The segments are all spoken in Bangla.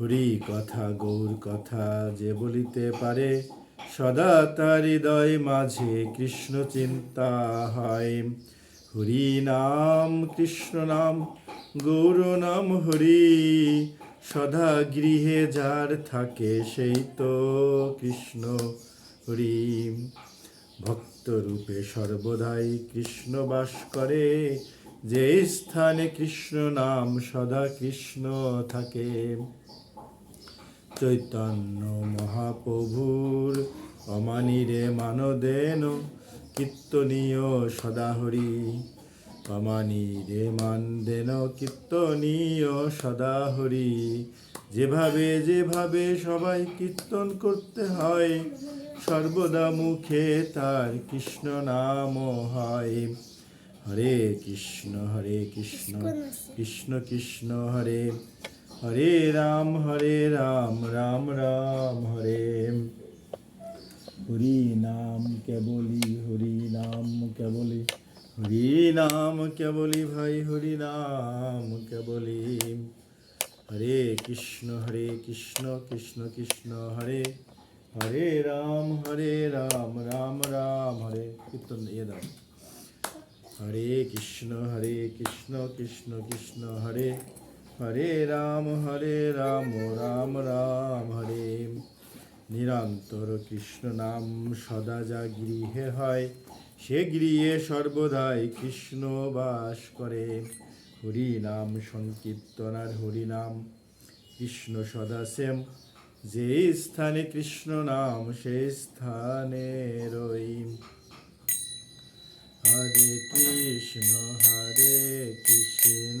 হরি কথা, গৌর কথা যে বলিতে পারে, সদা তার হৃদয় মাঝে কৃষ্ণ চিন্তা হয়। হরি নাম, কৃষ্ণ নাম, গৌর নাম হরি, সদা গৃহে যার থাকে সেই তো কৃষ্ণ হরি। ভক্ত রূপে সর্বদাই কৃষ্ণ বাস করে, যে স্থানে কৃষ্ণ নাম সদা কৃষ্ণ থাকে। চৈতন্য মহাপ্রভুর অমানিরে মানদেন, কীর্তনীয় সদাহরি। অমানি অমানিরে মানদেন, কীর্তনীয় সদাহরি। যেভাবে যেভাবে সবাই কীর্তন করতে হয়, সর্বদা মুখে তার কৃষ্ণ নাম হয়। হরে কৃষ্ণ হরে কৃষ্ণ কৃষ্ণ কৃষ্ণ, হরে হরে রাম হরে রাম রাম রাম হরে হরি নাম কেবলি হরি নাম কেবলি হরি নাম কেবলি ভাই হরি নাম কেবলি হরে কৃষ্ণ হরে কৃষ্ণ কৃষ্ণ কৃষ্ণ হরে হরে রাম হরে রাম রাম রাম হরে কীর্তন ইয়ে দাও হরে কৃষ্ণ হরে কৃষ্ণ কৃষ্ণ কৃষ্ণ হরে হরে রাম হরে রাম রাম রাম, হরে নিরন্তর কৃষ্ণ নাম সদা যা গৃহে হয়, সে গৃহে সর্বদাই কৃষ্ণ বাস করে। হরি নাম সংকীর্তন আর হরি নাম, কৃষ্ণ সদা সেম। যে স্থানে কৃষ্ণ নাম, সে স্থানে রই হরে কৃষ্ণ হরে কৃষ্ণ।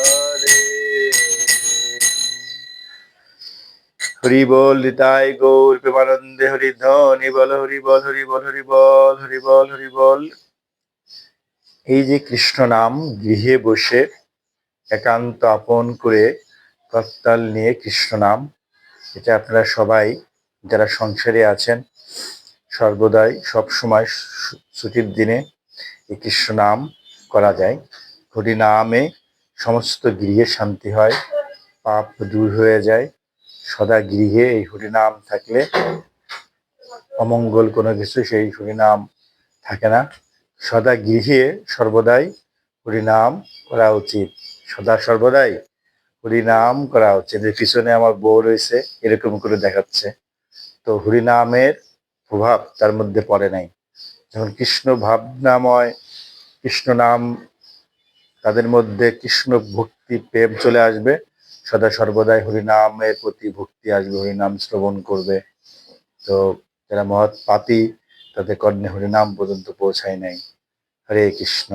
হরি বল নিতাই গৌর প্রেমানন্দে হরি ধনি বল হরি বল হরি বল হরি বল হরি বল হরি বল এই যে কৃষ্ণ নাম, গৃহে বসে একান্ত আপন করে করতাল নিয়ে কৃষ্ণ নাম, এটা আপনারা সবাই যারা সংসারে আছেন, সর্বদাই সব সময় ছুটির দিনে এই কৃষ্ণ নাম করা যায়। হরি নামে সমস্ত গৃহে শান্তি হয়, পাপ দূর হয়ে যায় সদা গৃহে এই হরিনাম থাকলে অমঙ্গল কোনো কিছু সেই হরিনাম থাকে না। সদা গৃহে সর্বদাই হরিনাম করা উচিত। সদা সর্বদাই হরিনাম করা উচিত। এর পিছনে আমার বউ রয়েছে, এরকম করে দেখাচ্ছে। তো হরিনামের প্রভাব তার মধ্যে পড়ে নাই। যখন কৃষ্ণ ভাবনাময়, কৃষ্ণ নাম তাদের মধ্যে কৃষ্ণ ভক্তি, প্রেম চলে আসবে সদা সর্বদাই হরিনামের প্রতি ভক্তি আসবে, হরিনাম শ্রবণ করবে। তো যারা মহৎ পাপি, তাদের কর্ণে হরিনাম পর্যন্ত পৌঁছায় নাই। হরে কৃষ্ণ।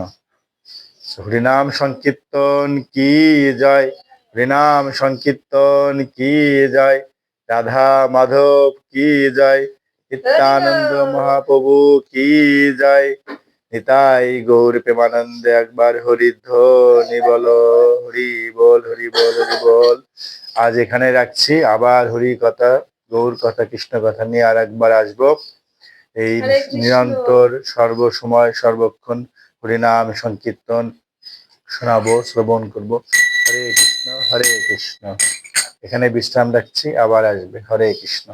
হরিনাম সংকীর্তন কি জয়? হরিনাম সংকীর্তন কি জয়? রাধা মাধব কি জয়? নিত্যানন্দ মহাপ্রভু কি জয়? নিতাই গৌর প্রেমানন্দে একবার হরিধ্বনি বলো হরি বল হরি বল হরি বল। আজ এখানে রাখছি আবার হরি কথা গৌর কথা কৃষ্ণ কথা নিয়ে আর একবার আসব। এই। নিরন্তর সর্বসময় সর্বক্ষণ হরিনাম সংকীর্তন শোনাবো শ্রবণ করব। হরে কৃষ্ণ হরে কৃষ্ণ। এখানে বিশ্রাম রাখছি আবার আসবে। হরে কৃষ্ণ।